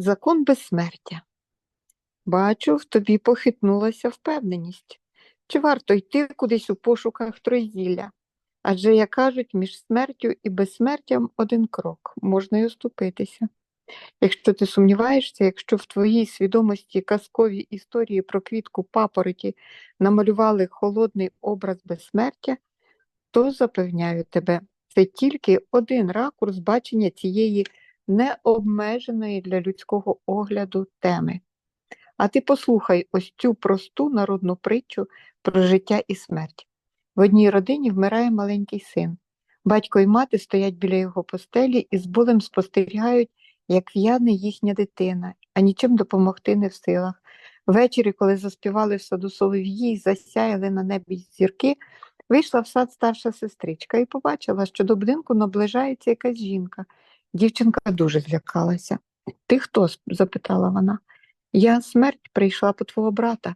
Закон безсмертя. Бачу, в тобі похитнулася впевненість. Чи варто йти кудись у пошуках троєзілля? Адже, як кажуть, між смертю і безсмертям один крок, можна й оступитися. Якщо ти сумніваєшся, якщо в твоїй свідомості казкові історії про квітку папороті намалювали холодний образ безсмертя, то запевняю тебе, це тільки один ракурс бачення цієї необмеженої для людського огляду теми. А ти послухай ось цю просту народну притчу про життя і смерть. В одній родині вмирає маленький син. Батько і мати стоять біля його постелі і з болем спостерігають, як в'яне їхня дитина, а нічим допомогти не в силах. Ввечері, коли заспівали в саду солов'ї й засяяли на небі зірки, вийшла в сад старша сестричка і побачила, що до будинку наближається якась жінка. Дівчинка дуже злякалася. Ти хто? запитала вона. Я смерть прийшла по твого брата.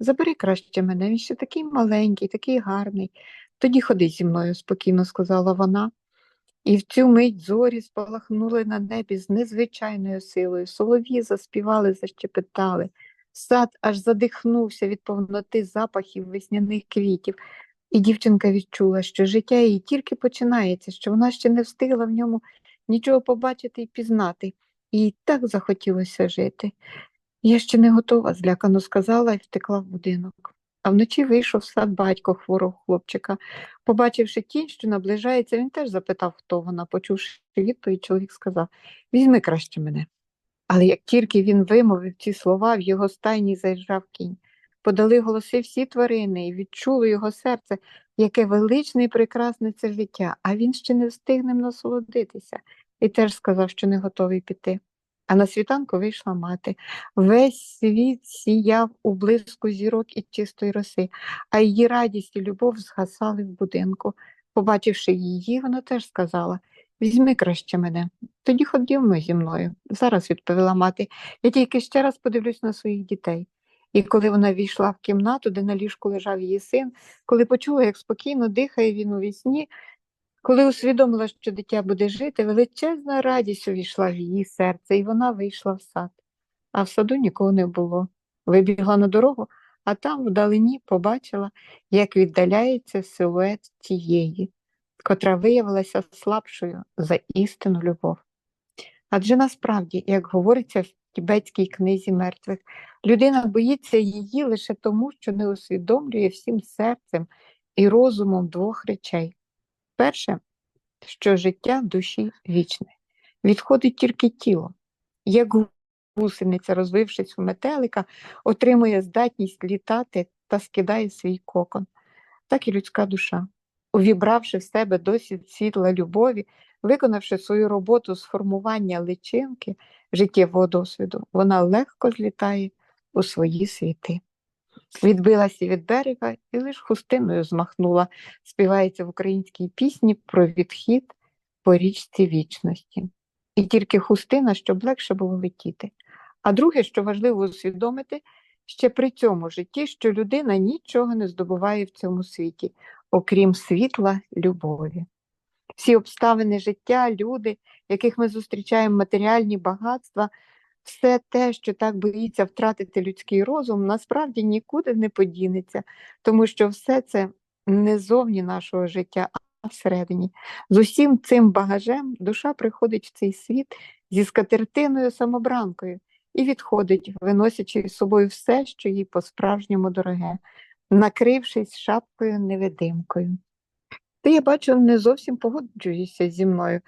Забери краще мене, він ще такий маленький, такий гарний. Тоді ходи зі мною, спокійно сказала вона. І в цю мить зорі спалахнули на небі з незвичайною силою. Солов'ї заспівали, защепетали. Сад аж задихнувся від повноти запахів весняних квітів. І дівчинка відчула, що життя її тільки починається, що вона ще не встигла в ньому нічого побачити і пізнати. Їй так захотілося жити. Я ще не готова, злякано сказала і втекла в будинок. А вночі вийшов в сад батько хворого хлопчика. Побачивши тінь, що наближається, він теж запитав, хто вона. Почувши відповідь, чоловік сказав Візьми краще мене. Але як тільки він вимовив ці слова, в його стайні заїжджав кінь. Подали голоси всі тварини і відчуло його серце, яке величне і прекрасне це життя, а він ще не встиг ним насолодитися, і теж сказав, що не готовий піти. А на світанку вийшла мати. Весь світ сіяв у блиску зірок і чистої роси, а її радість і любов згасали в будинку. Побачивши її, вона теж сказала Візьми краще мене, тоді ходімо зі мною. Зараз відповіла мати. Я тільки ще раз подивлюсь на своїх дітей. І коли вона війшла в кімнату, де на ліжку лежав її син, коли почула, як спокійно дихає він у вісні, коли усвідомила, що дитя буде жити, величезна радість увійшла в її серце, і вона вийшла в сад. А в саду нікого не було. Вибігла на дорогу, а там вдалині побачила, як віддаляється силует тієї, котра виявилася слабшою за істинну любов. Адже насправді, як говориться в тібетській книзі мертвих, людина боїться її лише тому, що не усвідомлює всім серцем і розумом двох речей. Перше, що життя душі вічне, відходить тільки тіло. Як гусениця, розвившись у метелика, отримує здатність літати та скидає свій кокон, так і людська душа. Увібравши в себе досвід світла любові, виконавши свою роботу з формування личинки життєвого досвіду, вона легко злітає у свої світи. Відбилася від берега і лиш хустиною змахнула, співається в українській пісні про відхід по річці вічності. І тільки хустина, щоб легше було летіти. А друге, що важливо усвідомити, ще при цьому житті, що людина нічого не здобуває в цьому світі, окрім світла любові. Всі обставини життя, люди, яких ми зустрічаємо матеріальні багатства, все те, що так боїться втратити людський розум, насправді нікуди не подінеться, тому що все це не зовні нашого життя, а всередині. З усім цим багажем душа приходить в цей світ зі скатертиною самобранкою і відходить, виносячи з собою все, що їй по-справжньому дороге, накрившись шапкою невидимкою. Ти, я бачу, не зовсім погоджуєшся зі мною.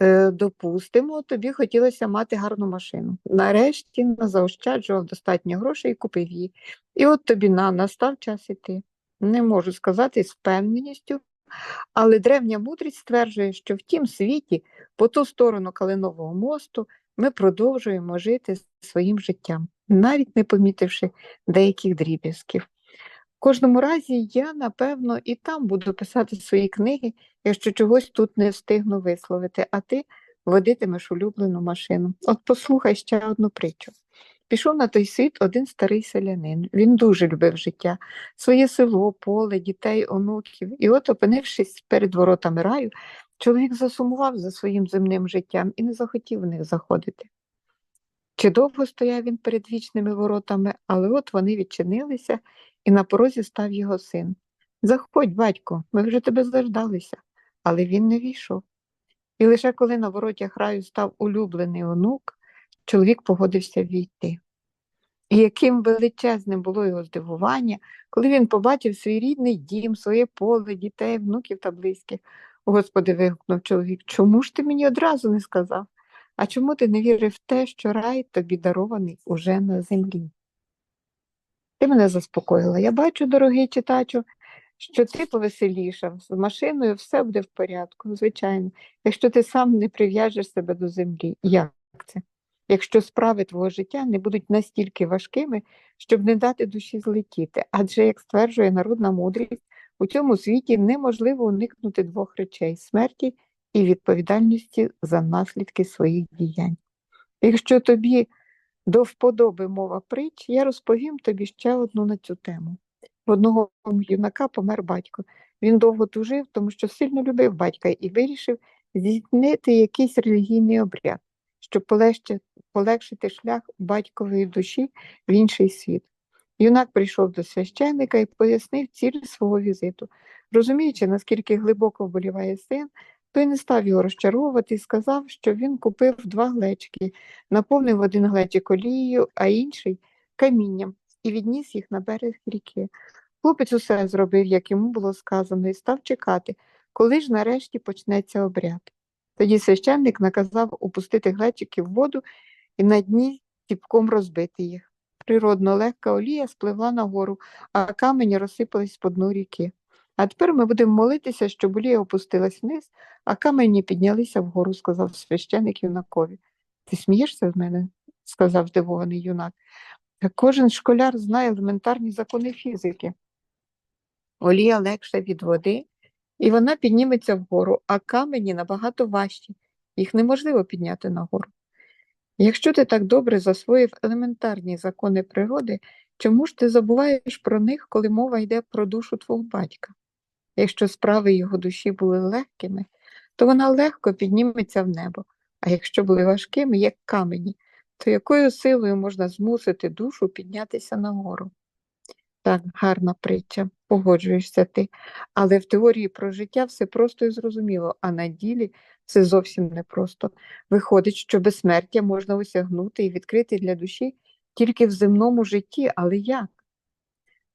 Е, допустимо, тобі хотілося мати гарну машину. Нарешті заощаджував достатньо грошей і купив її. І от тобі на настав час іти. Не можу сказати з впевненістю, але древня мудрість стверджує, що в тім світі, по ту сторону Калинового мосту, ми продовжуємо жити своїм життям, навіть не помітивши деяких дріб'язків. Кожному разі я, напевно, і там буду писати свої книги, якщо чогось тут не встигну висловити, а ти водитимеш улюблену машину. От послухай ще одну притчу. Пішов на той світ один старий селянин. Він дуже любив життя, своє село, поле, дітей, онуків. І от, опинившись перед воротами раю, чоловік засумував за своїм земним життям і не захотів в них заходити. Чи довго стояв він перед вічними воротами, але от вони відчинилися, і на порозі став його син. Заходь, батько, ми вже тебе заждалися, але він не війшов. І лише коли на воротях раю став улюблений онук, чоловік погодився війти. І яким величезним було його здивування, коли він побачив свій рідний дім, своє поле, дітей, внуків та близьких. Господи, вигукнув чоловік, чому ж ти мені одразу не сказав? А чому ти не вірив в те, що рай тобі дарований уже на землі? Ти мене заспокоїла. Я бачу, дорогий читачу, що ти повеселішав, з машиною все буде в порядку, звичайно, якщо ти сам не прив'яжеш себе до землі. Як це? Якщо справи твого життя не будуть настільки важкими, щоб не дати душі злетіти, адже, як стверджує народна мудрість, у цьому світі неможливо уникнути двох речей смерті і відповідальності за наслідки своїх діянь. Якщо тобі до вподоби мова притч, я розповім тобі ще одну на цю тему. В одного юнака помер батько. Він довго тужив, тому що сильно любив батька і вирішив здійснити якийсь релігійний обряд, щоб полегшити, шлях батькової душі в інший світ. Юнак прийшов до священника і пояснив ціль свого візиту. Розуміючи, наскільки глибоко вболіває син, той не став його розчаровувати і сказав, що він купив два глечики, наповнив один глечик олією, а інший камінням, і відніс їх на берег ріки. Хлопець усе зробив, як йому було сказано, і став чекати, коли ж нарешті почнеться обряд. Тоді священник наказав опустити глечики в воду і на дні тіпком розбити їх. Природно легка олія спливла нагору, а камені розсипались по дну ріки. А тепер ми будемо молитися, щоб олія опустилась вниз, а камені піднялися вгору, сказав священик юнакові. Ти смієшся з мене? сказав здивований юнак. Кожен школяр знає елементарні закони фізики. Олія легша від води, і вона підніметься вгору, а камені набагато важчі, їх неможливо підняти нагору. Якщо ти так добре засвоїв елементарні закони природи, чому ж ти забуваєш про них, коли мова йде про душу твого батька? Якщо справи його душі були легкими, то вона легко підніметься в небо, а якщо були важкими, як камені, то якою силою можна змусити душу піднятися нагору? Так, гарна притча, погоджуєшся ти, але в теорії про життя все просто і зрозуміло, а на ділі це зовсім непросто. Виходить, що безсмертя можна осягнути і відкрити для душі тільки в земному житті, але як?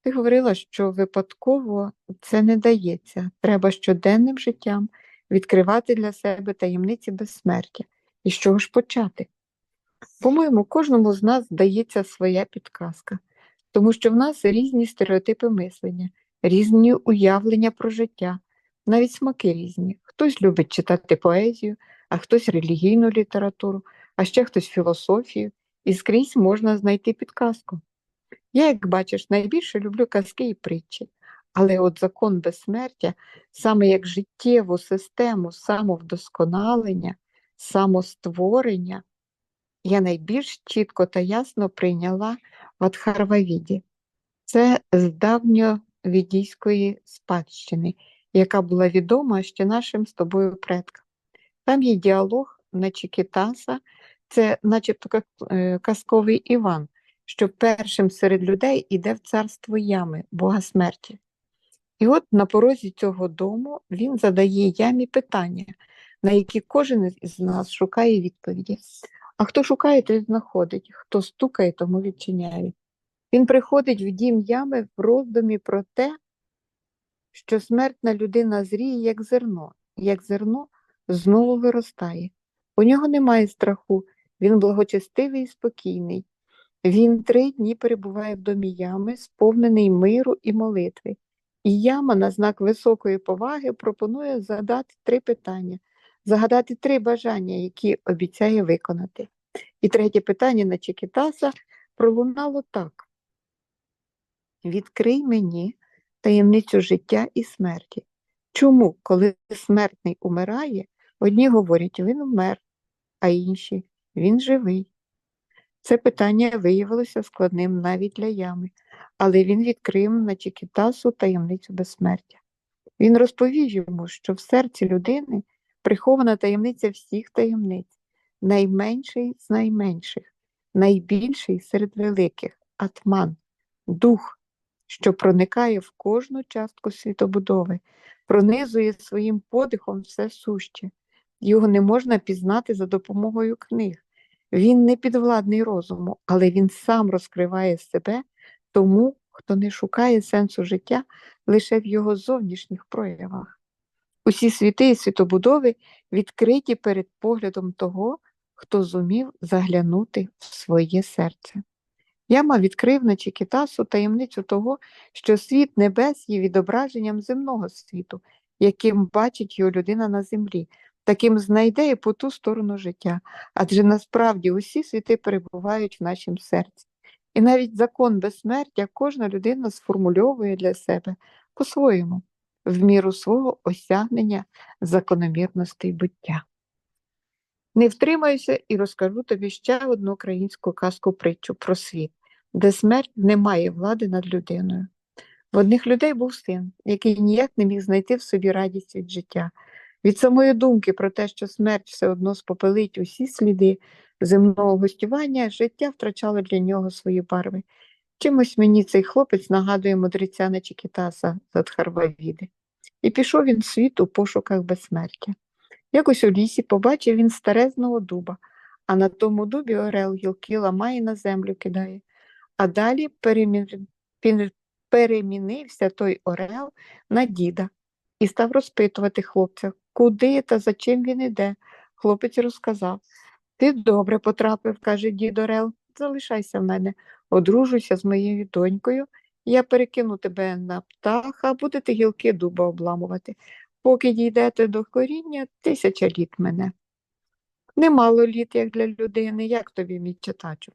Ти говорила, що випадково це не дається. Треба щоденним життям відкривати для себе таємниці безсмертя. І з чого ж почати? По-моєму, кожному з нас дається своя підказка, тому що в нас різні стереотипи мислення, різні уявлення про життя, навіть смаки різні. Хтось любить читати поезію, а хтось релігійну літературу, а ще хтось філософію, і скрізь можна знайти підказку. Я, як бачиш, найбільше люблю казки і притчі, але от закон безсмертя, саме як життєву систему самовдосконалення, самостворення, я найбільш чітко та ясно прийняла в Адхарвавіді. Це з давньовідійської спадщини, яка була відома ще нашим з тобою предкам. Там є діалог на Чікітаса, це начебто е, казковий Іван, що першим серед людей іде в царство ями, Бога смерті. І от на порозі цього дому він задає ямі питання, на які кожен із нас шукає відповіді. А хто шукає, той знаходить, хто стукає, тому відчиняє. Він приходить в дім ями в роздумі про те, що смертна людина зріє, як зерно, як зерно знову виростає. У нього немає страху, він благочестивий і спокійний. Він три дні перебуває в домі ями, сповнений миру і молитви. І яма на знак високої поваги пропонує задати три питання, загадати три бажання, які обіцяє виконати. І третє питання на Чекітаса пролунало так: Відкрий мені таємницю життя і смерті. Чому, коли смертний умирає, одні говорять, він вмер, а інші він живий. Це питання виявилося складним навіть для ями, але він відкрив на Чікітасу таємницю безсмертя. Він розповів йому, що в серці людини прихована таємниця всіх таємниць, найменший з найменших. найбільший серед великих атман, дух, що проникає в кожну частку світобудови, пронизує своїм подихом все суще. Його не можна пізнати за допомогою книг. Він не підвладний розуму, але він сам розкриває себе тому, хто не шукає сенсу життя лише в його зовнішніх проявах. Усі світи і світобудови відкриті перед поглядом того, хто зумів заглянути в своє серце. Яма відкрив на Чікітасу таємницю того, що світ небес є відображенням земного світу, яким бачить його людина на землі, таким знайде і по ту сторону життя, адже насправді усі світи перебувають в нашім серці. І навіть закон безсмертя кожна людина сформульовує для себе по-своєму, в міру свого осягнення закономірностей буття. Не втримаюся і розкажу тобі ще одну українську казку притчу про світ, де смерть не має влади над людиною. В одних людей був син, який ніяк не міг знайти в собі радість від життя. Від самої думки про те, що смерть все одно спопелить усі сліди земного гостювання, життя втрачало для нього свої барви. Чимось мені цей хлопець нагадує мудреця Начікітаса Задхарвавіди. І пішов він в світ у пошуках безсмертя. Якось у лісі побачив він старезного дуба, а на тому дубі орел гілки ламає на землю кидає. А далі перемінився той орел на діда і став розпитувати хлопця, куди та за чим він іде. Хлопець розказав. Ти добре потрапив, каже дід Орел, залишайся в мене, одружуйся з моєю донькою, я перекину тебе на птаха, будете гілки дуба обламувати. Поки дійдете до коріння, тисяча літ мене. Немало літ, як для людини, як тобі, мій читачу.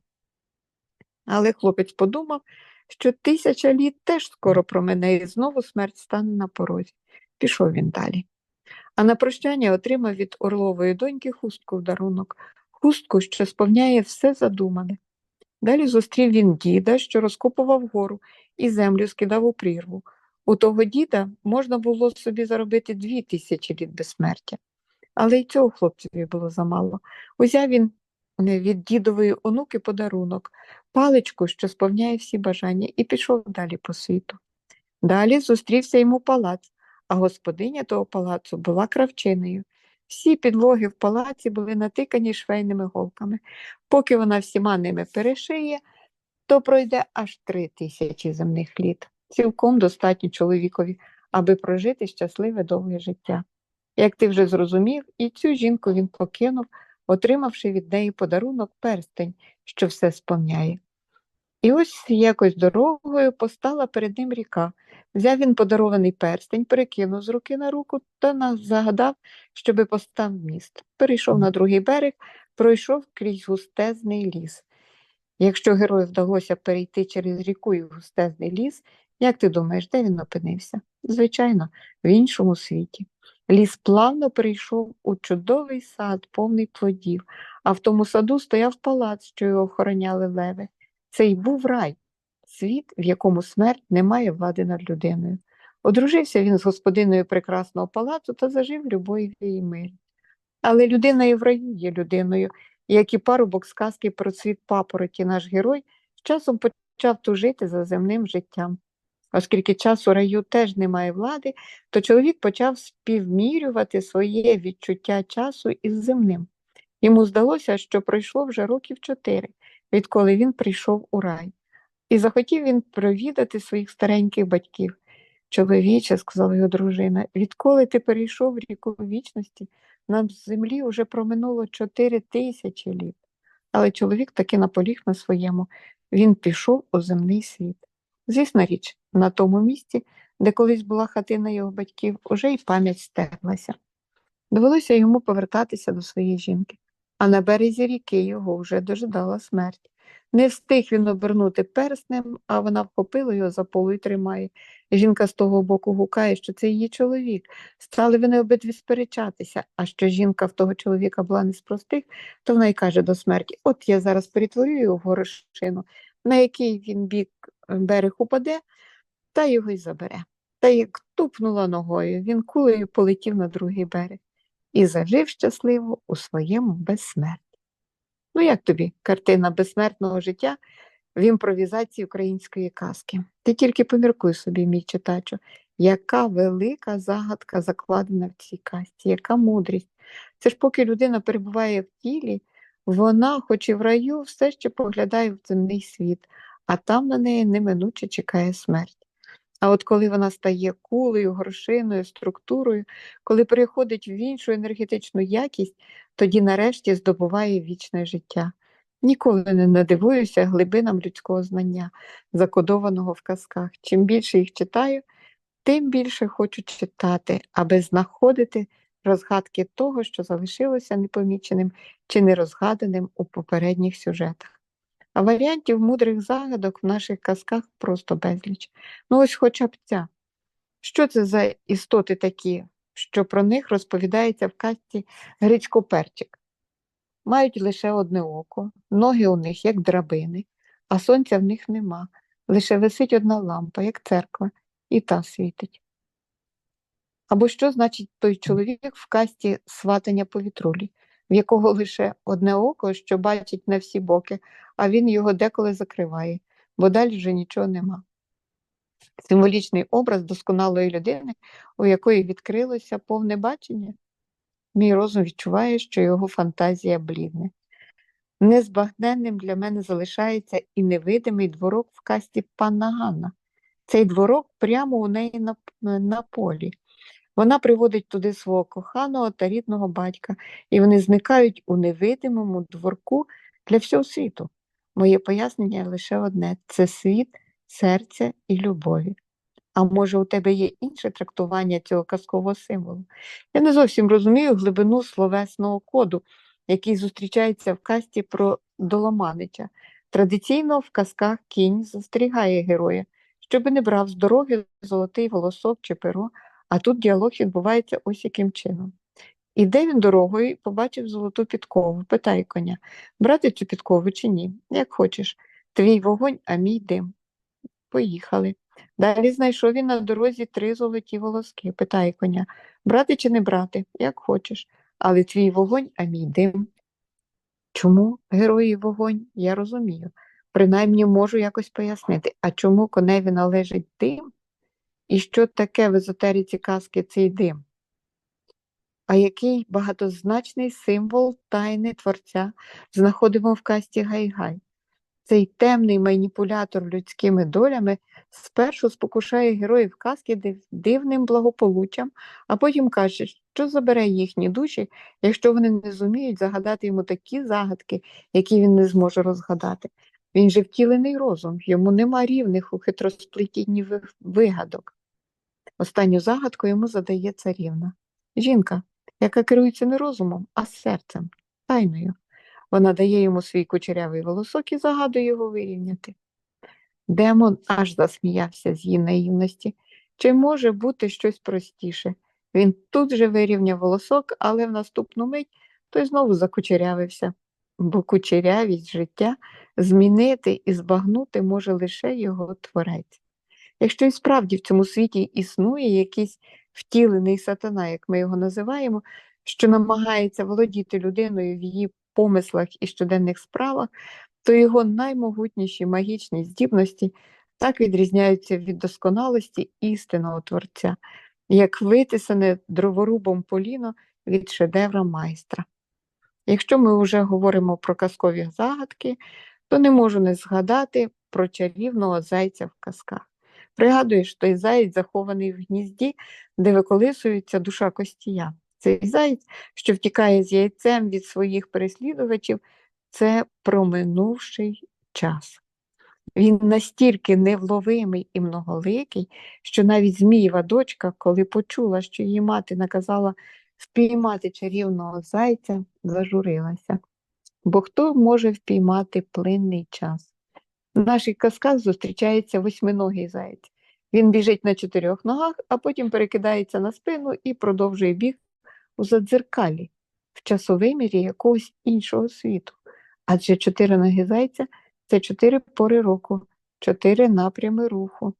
Але хлопець подумав, що тисяча літ теж скоро промине, і знову смерть стане на порозі. Пішов він далі. А на прощання отримав від Орлової доньки хустку в дарунок, хустку, що сповняє все задумане. Далі зустрів він діда, що розкопував гору і землю скидав у прірву. У того діда можна було собі заробити дві тисячі літ безсмертя. Але й цього хлопцеві було замало. Узяв він е, від дідової онуки подарунок, паличку, що сповняє всі бажання, і пішов далі по світу. Далі зустрівся йому палац, а господиня того палацу була кравчиною. Всі підлоги в палаці були натикані швейними голками. Поки вона всіма ними перешиє, то пройде аж три тисячі земних літ. Цілком достатньо чоловікові, аби прожити щасливе довге життя. Як ти вже зрозумів, і цю жінку він покинув, отримавши від неї подарунок перстень, що все сповняє. І ось якось дорогою постала перед ним ріка. Взяв він подарований перстень, перекинув з руки на руку та на- загадав, щоби постав міст. Перейшов на другий берег, пройшов крізь густезний ліс. Якщо герою вдалося перейти через ріку і густезний ліс, як ти думаєш, де він опинився? Звичайно, в іншому світі. Ліс плавно перейшов у чудовий сад, повний плодів, а в тому саду стояв палац, що його охороняли леви. Це й був рай, світ, в якому смерть не має влади над людиною. Одружився він з господиною прекрасного палацу та зажив любові і мирі. Але людина і в раю є людиною, як і парубок сказки про світ папороті, наш герой з часом почав тужити за земним життям. Оскільки час у раю теж немає влади, то чоловік почав співмірювати своє відчуття часу із земним. Йому здалося, що пройшло вже років чотири, відколи він прийшов у рай. І захотів він провідати своїх стареньких батьків. Чоловіче, сказала його дружина, відколи ти перейшов ріку вічності, на землі вже проминуло чотири тисячі літ. Але чоловік таки наполіг на своєму. Він пішов у земний світ. Звісна річ, на тому місці, де колись була хатина його батьків, уже й пам'ять стерлася. Довелося йому повертатися до своєї жінки, а на березі ріки його вже дожидала смерть. Не встиг він обернути перснем, а вона вхопила його за полу і тримає. Жінка з того боку гукає, що це її чоловік. Стали вони обидві сперечатися, а що жінка в того чоловіка була не з простих, то вона й каже до смерті: От я зараз перетворю його в горошину, на який він бік е, берег упаде, та його й забере. Та як тупнула ногою, він кулею полетів на другий берег і зажив щасливо у своєму безсмерті. Ну, як тобі картина безсмертного життя в імпровізації української казки? Ти тільки поміркуй собі, мій читачу, яка велика загадка закладена в цій казці, яка мудрість. Це ж поки людина перебуває в тілі, вона, хоч і в раю, все ще поглядає в земний світ, а там на неї неминуче чекає смерть. А от коли вона стає кулею, грошиною, структурою, коли переходить в іншу енергетичну якість, тоді нарешті здобуває вічне життя. Ніколи не надивуюся глибинам людського знання, закодованого в казках. Чим більше їх читаю, тим більше хочу читати, аби знаходити розгадки того, що залишилося непоміченим чи нерозгаданим у попередніх сюжетах. А варіантів мудрих загадок в наших казках просто безліч. Ну ось хоча б ця. Що це за істоти такі, що про них розповідається в казці Грицько-перчик? Мають лише одне око, ноги у них, як драбини, а сонця в них нема, лише висить одна лампа, як церква, і та світить. Або що значить той чоловік в касті сватання повітрулі, в якого лише одне око, що бачить на всі боки, а він його деколи закриває, бо далі вже нічого нема. Символічний образ досконалої людини, у якої відкрилося повне бачення. Мій розум відчуває, що його фантазія блідне. Незбагненним для мене залишається і невидимий дворок в касті панна Ганна. Цей дворок прямо у неї на, на полі. Вона приводить туди свого коханого та рідного батька, і вони зникають у невидимому дворку для всього світу. Моє пояснення лише одне це світ, серця і любові. А може, у тебе є інше трактування цього казкового символу? Я не зовсім розумію глибину словесного коду, який зустрічається в касті про Доломанича. Традиційно в казках кінь застерігає героя, щоби не брав з дороги золотий волосок чи перо, а тут діалог відбувається ось яким чином. Іде він дорогою побачив золоту підкову, питає коня брати цю підкову чи ні? Як хочеш. Твій вогонь, а мій дим. Поїхали. Далі знайшов він на дорозі три золоті волоски, питає коня брати чи не брати, як хочеш, але твій вогонь, а мій дим. Чому герої вогонь? Я розумію. Принаймні можу якось пояснити, а чому коневі належить дим? І що таке в езотериці казки цей дим? А який багатозначний символ тайни Творця знаходимо в касті Гайгай? Цей темний маніпулятор людськими долями спершу спокушає героїв казки дивним благополуччям, а потім каже, що забере їхні душі, якщо вони не зуміють загадати йому такі загадки, які він не зможе розгадати. Він же втілений розум, йому нема рівних у хитросплетінні вигадок. Останню загадку йому задає царівна. Жінка, яка керується не розумом, а серцем, тайною. Вона дає йому свій кучерявий волосок і загадує його вирівняти. Демон аж засміявся з її наївності. Чи може бути щось простіше? Він тут же вирівняв волосок, але в наступну мить той знову закучерявився, бо кучерявість життя змінити і збагнути може лише його творець. Якщо і справді в цьому світі існує якийсь втілений сатана, як ми його називаємо, що намагається володіти людиною в її помислах і щоденних справах, то його наймогутніші магічні здібності так відрізняються від досконалості істинного творця, як витисане дроворубом поліно від шедевра майстра. Якщо ми вже говоримо про казкові загадки, то не можу не згадати про чарівного зайця в казках. Пригадуєш, той заєць захований в гнізді, де виколисується душа костія. Цей заєць, що втікає з яйцем від своїх переслідувачів, це проминувший час. Він настільки невловимий і многоликий, що навіть Змієва дочка, коли почула, що її мати наказала впіймати чарівного зайця, зажурилася. Бо хто може впіймати плинний час? В наших казках зустрічається восьминогий заєць. Він біжить на чотирьох ногах, а потім перекидається на спину і продовжує біг у задзеркалі, в часовимірі якогось іншого світу. Адже чотири ноги зайця це чотири пори року, чотири напрями руху.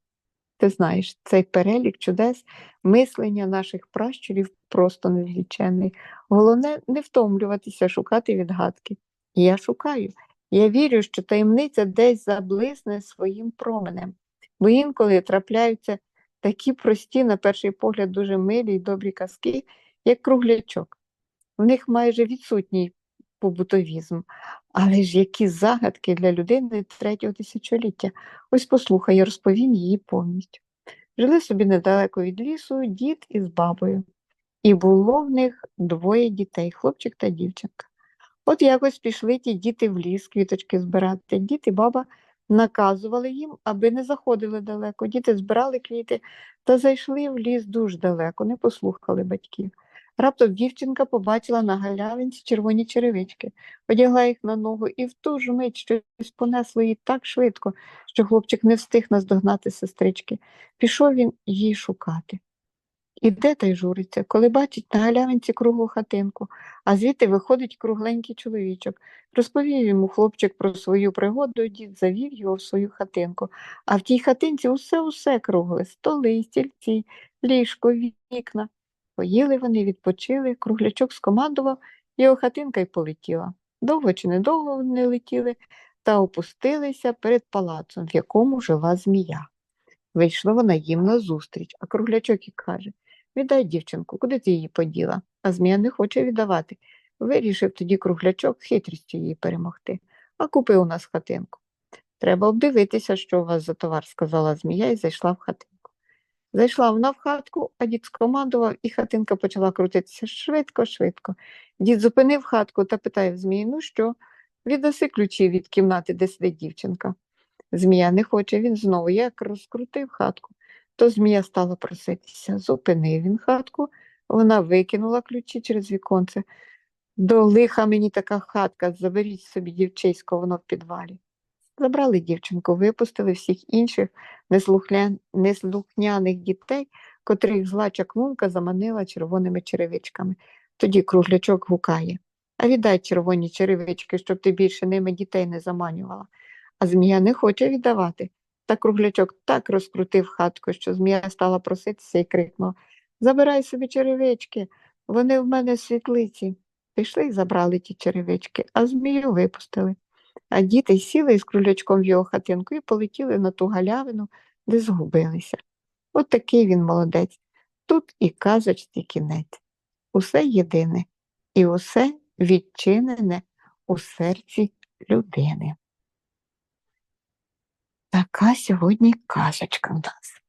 Ти знаєш, цей перелік чудес мислення наших пращурів просто незліченний. Головне не втомлюватися, шукати відгадки. Я шукаю. Я вірю, що таємниця десь заблисне своїм променем, бо інколи трапляються такі прості, на перший погляд, дуже милі й добрі казки, як круглячок. В них майже відсутній побутовізм, але ж які загадки для людини третього тисячоліття. Ось послухай, я розповім її повністю. Жили собі недалеко від лісу дід із бабою, і було в них двоє дітей хлопчик та дівчинка. От якось пішли ті діти в ліс квіточки збирати. Дід і баба наказували їм, аби не заходили далеко. Діти збирали квіти та зайшли в ліс дуже далеко, не послухали батьків. Раптом дівчинка побачила на галявинці червоні черевички, одягла їх на ногу і в ту ж мить щось понесло її так швидко, що хлопчик не встиг наздогнати сестрички. Пішов він її шукати. Іде та й журиться, коли бачить на галявинці круглу хатинку, а звідти виходить кругленький чоловічок. Розповів йому хлопчик про свою пригоду, дід завів його в свою хатинку. А в тій хатинці усе-усе кругле, столи, стільці, ліжко, вікна. Поїли вони, відпочили, круглячок скомандував, його хатинка й полетіла. Довго чи недовго вони летіли та опустилися перед палацом, в якому жила змія. Вийшла вона їм назустріч, а круглячок і каже Віддай дівчинку, куди ти її поділа? А змія не хоче віддавати. Вирішив тоді круглячок хитрістю її перемогти, а купив у нас хатинку. Треба обдивитися, що у вас за товар, сказала змія і зайшла в хатинку. Зайшла вона в хатку, а дід скомандував, і хатинка почала крутитися швидко, швидко. Дід зупинив хатку та питає в змії, ну що, віддаси ключі від кімнати, де сидить дівчинка. Змія не хоче, він знову як розкрутив хатку, то змія стала проситися. Зупинив він хатку, вона викинула ключі через віконце. До лиха мені така хатка, заберіть собі дівчисько, воно в підвалі. Забрали дівчинку, випустили всіх інших неслухняних дітей, котрих зла чаклунка заманила червоними черевичками. Тоді круглячок гукає А віддай червоні черевички, щоб ти більше ними дітей не заманювала. А змія не хоче віддавати. Та круглячок так розкрутив хатку, що змія стала проситися і крикнула Забирай собі черевички, вони в мене в світлиці. Пішли і забрали ті черевички, а змію випустили. А діти сіли із кролячком в його хатинку і полетіли на ту галявину, де згубилися. От такий він молодець. Тут і казочці кінець. Усе єдине і усе відчинене у серці людини. Така сьогодні казочка в нас.